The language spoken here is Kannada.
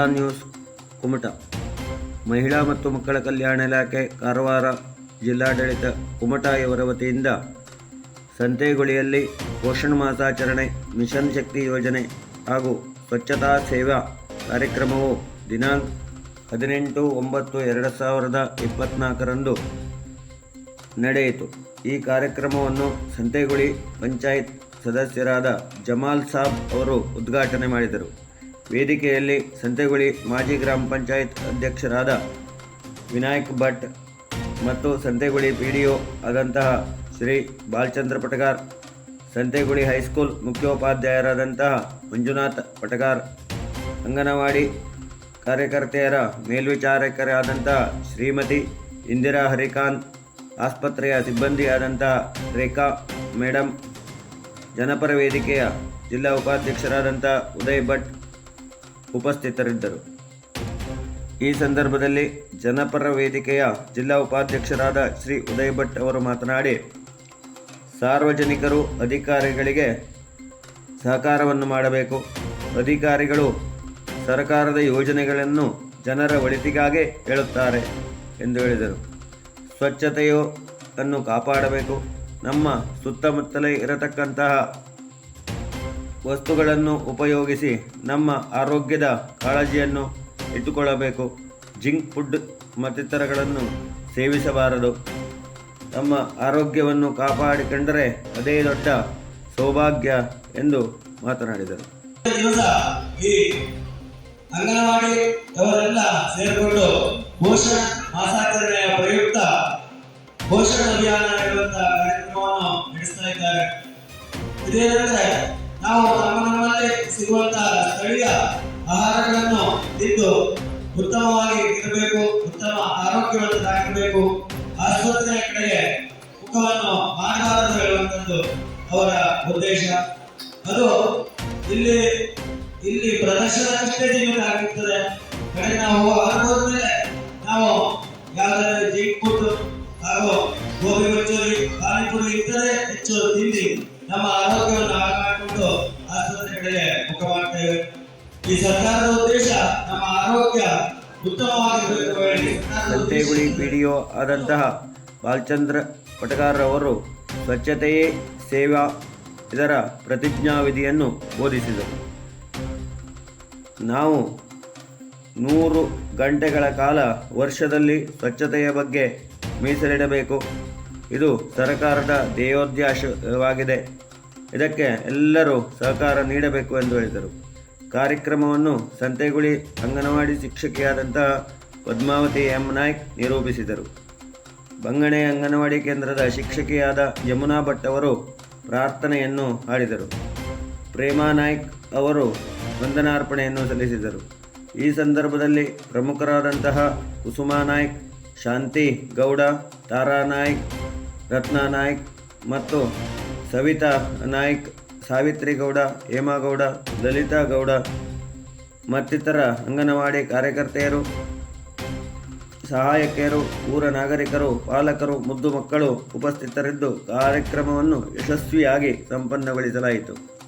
ಕನ್ನಡ ನ್ಯೂಸ್, ಕುಮಟ. ಮಹಿಳಾ ಮತ್ತು ಮಕ್ಕಳ ಕಲ್ಯಾಣ ಇಲಾಖೆ, ಕಾರವಾರ ಜಿಲ್ಲಾಡಳಿತ ಕುಮಟ ಇವರ ವತಿಯಿಂದ ಸಂತೆಗುಳಿಯಲ್ಲಿ ಪೋಷಣ ಮಾಸಾಚರಣೆ, ಮಿಷನ್ ಶಕ್ತಿ ಯೋಜನೆ ಹಾಗೂ ಸ್ವಚ್ಛತಾ ಸೇವಾ ಕಾರ್ಯಕ್ರಮವು ದಿನಾಂಕ ಹದಿನೆಂಟು ಒಂಬತ್ತು ಎರಡು ಸಾವಿರದ ಇಪ್ಪತ್ತ್ನಾಲ್ಕರಂದು ನಡೆಯಿತು. ಈ ಕಾರ್ಯಕ್ರಮವನ್ನು ಸಂತೆಗುಳಿ ಪಂಚಾಯತ್ ಸದಸ್ಯರಾದ ಜಮಾಲ್ ಸಾಬ್ ಅವರು ಉದ್ಘಾಟನೆ ಮಾಡಿದರು. ವೇದಿಕೆಯಲ್ಲಿ ಸಂತೆಗುಳಿ ಮಾಜಿ ಗ್ರಾಮ ಪಂಚಾಯತ್ ಅಧ್ಯಕ್ಷರಾದ ವಿನಾಯಕ್ ಭಟ್ ಮತ್ತು ಸಂತೆಗುಳಿ ಪಿ ಡಿ ಒ ಆದಂತಹ ಶ್ರೀ ಬಾಲಚಂದ್ರ ಪಟಗಾರ್, ಸಂತೆಗುಳಿ ಹೈಸ್ಕೂಲ್ ಮುಖ್ಯೋಪಾಧ್ಯಾಯರಾದಂತಹ ಮಂಜುನಾಥ್ ಪಟಗಾರ್, ಅಂಗನವಾಡಿ ಕಾರ್ಯಕರ್ತೆಯರ ಮೇಲ್ವಿಚಾರಕರಾದಂತಹ ಶ್ರೀಮತಿ ಇಂದಿರಾ ಹರಿಕಾಂತ್, ಆಸ್ಪತ್ರೆಯ ಸಿಬ್ಬಂದಿಯಾದಂತಹ ರೇಖಾ ಮೇಡಮ್ ಜನಪರ ವೇದಿಕೆಯ ಜಿಲ್ಲಾ ಉಪಾಧ್ಯಕ್ಷರಾದಂಥ ಉದಯ್ ಭಟ್ ಉಪಸ್ಥಿತರಿದ್ದರು. ಈ ಸಂದರ್ಭದಲ್ಲಿ ಜನಪರ ವೇದಿಕೆಯ ಜಿಲ್ಲಾ ಉಪಾಧ್ಯಕ್ಷರಾದ ಶ್ರೀ ಉದಯ್ ಭಟ್ ಅವರು ಮಾತನಾಡಿ, ಸಾರ್ವಜನಿಕರು ಅಧಿಕಾರಿಗಳಿಗೆ ಸಹಕಾರವನ್ನು ಮಾಡಬೇಕು. ಅಧಿಕಾರಿಗಳು ಸರ್ಕಾರದ ಯೋಜನೆಗಳನ್ನು ಜನರ ಒಳಿತಿಗಾಗಿ ಹೇಳುತ್ತಾರೆ ಎಂದು ಹೇಳಿದರು. ಸ್ವಚ್ಛತೆಯು ಅನ್ನು ಕಾಪಾಡಬೇಕು. ನಮ್ಮ ಸುತ್ತಮುತ್ತಲೇ ಇರತಕ್ಕಂತಹ ವಸ್ತುಗಳನ್ನು ಉಪಯೋಗಿಸಿ ನಮ್ಮ ಆರೋಗ್ಯದ ಕಾಳಜಿಯನ್ನು ಇಟ್ಟುಕೊಳ್ಳಬೇಕು. ಜಿಂಕ್ ಫುಡ್ ಮತ್ತಿತರಗಳನ್ನು ಸೇವಿಸಬಾರದು. ನಮ್ಮ ಆರೋಗ್ಯವನ್ನು ಕಾಪಾಡಿಕೊಂಡರೆ ಅದೇ ದೊಡ್ಡ ಸೌಭಾಗ್ಯ ಎಂದು ಮಾತನಾಡಿದರು. ದಿವಸ ಈ ಅಂಗನವಾಡಿ ಅವರೆಲ್ಲ ಸೇರಿಕೊಂಡು ಪೋಷಣ ಮಾಸಾಚರಣೆಯ ಪ್ರಯುಕ್ತ ಪೋಷಣ ಅಭಿಯಾನ ಕಾರ್ಯಕ್ರಮವನ್ನು ನಡೆಸ್ತಾ ಇದ್ದಾರೆ. ಇದೇನೆಂದ್ರೆ ನಾವು ನಮ್ಮ ನಮ್ಮಲ್ಲಿ ಸಿಗುವಂತಹ ಸ್ಥಳೀಯ ಆಹಾರಗಳನ್ನು ತಿಂದು ಉತ್ತಮವಾಗಿ ಇರಬೇಕು, ಉತ್ತಮ ಆರೋಗ್ಯವಂತರಾಗಿರಬೇಕು ಆಸ್ಪತ್ರೆಯ ಕಡೆಗೆ ಮುಖವನ್ನು ಮಾಡಬಾರದು ಹೇಳುವಂಥದ್ದು ಅವರ ಉದ್ದೇಶ. ಅದು ಇಲ್ಲಿ ಇಲ್ಲಿ ಪ್ರದರ್ಶನಕ್ಕೆ ಜೀವನ ಆಗಿರ್ತದೆ ಕಡೆ ನಾವು ಹೋದ್ಮೇಲೆ ನಾವು ಯಾವ್ದಾದ್ರು ಜೀಪ್ ಫುಡ್ ಹಾಗೂ ಗೋಬಿ ಮಂಚೂರಿ, ಪಾನಿಪುರಿ ಇದ್ದರೆ ಹೆಚ್ಚು ತಿಂದು ನಮ್ಮ ಆರೋಗ್ಯವನ್ನು ಕಡೆಗೆ ಈ ಸರ್ಕಾರದ ಉದ್ದೇಶ ನಮ್ಮ ಆರೋಗ್ಯ ಸಂತೆಗುಳಿ ಪಿ ಡಿ ಒ ಆದಂತಹ ಬಾಲಚಂದ್ರ ಪಟಗಾರರವರು ಸ್ವಚ್ಛತೆಯೇ ಸೇವಾ ಇದರ ಪ್ರತಿಜ್ಞಾವಿಧಿಯನ್ನು ಬೋಧಿಸಿದರು. ನಾವು ನೂರು ಗಂಟೆಗಳ ಕಾಲ ವರ್ಷದಲ್ಲಿ ಸ್ವಚ್ಛತೆಯ ಬಗ್ಗೆ ಮೀಸಲಿಡಬೇಕು. ಇದು ಸರ್ಕಾರದ ಧ್ಯೇಯೋದ್ದೇಶವಾಗಿದೆ ಇದಕ್ಕೆ ಎಲ್ಲರೂ ಸಹಕಾರ ನೀಡಬೇಕು ಎಂದು ಹೇಳಿದರು. ಕಾರ್ಯಕ್ರಮವನ್ನು ಸಂತೆಗುಳಿ ಅಂಗನವಾಡಿ ಶಿಕ್ಷಕಿಯಾದಂತಹ ಪದ್ಮಾವತಿ ಎಂ. ನಾಯ್ಕ್ ನಿರೂಪಿಸಿದರು. ಬಂಗಣೆ ಅಂಗನವಾಡಿ ಕೇಂದ್ರದ ಶಿಕ್ಷಕಿಯಾದ ಯಮುನಾ ಭಟ್ ಅವರು ಪ್ರಾರ್ಥನೆಯನ್ನು ಹಾಡಿದರು. ಪ್ರೇಮಾ ನಾಯ್ಕ್ ಅವರು ವಂದನಾರ್ಪಣೆಯನ್ನು ಸಲ್ಲಿಸಿದರು. ಈ ಸಂದರ್ಭದಲ್ಲಿ ಪ್ರಮುಖರಾದಂತಹ ಕುಸುಮಾ ನಾಯ್ಕ್, ಶಾಂತಿ ಗೌಡ, ತಾರಾ ನಾಯ್ಕ್, ರತ್ನಾ ನಾಯ್ಕ್ ಮತ್ತು ಸವಿತಾ ನಾಯ್ಕ್ ಸಾವಿತ್ರಿ ಗೌಡ ಹೇಮಗೌಡ ಲಲಿತಾ ಗೌಡ ಮತ್ತಿತರ ಅಂಗನವಾಡಿ ಕಾರ್ಯಕರ್ತೆಯರು, ಸಹಾಯಕಿಯರು, ಊರ ನಾಗರಿಕರು, ಪಾಲಕರು, ಮುದ್ದು ಮಕ್ಕಳು ಉಪಸ್ಥಿತರಿದ್ದು ಕಾರ್ಯಕ್ರಮವನ್ನು ಯಶಸ್ವಿಯಾಗಿ ಸಂಪನ್ನಗೊಳಿಸಲಾಯಿತು.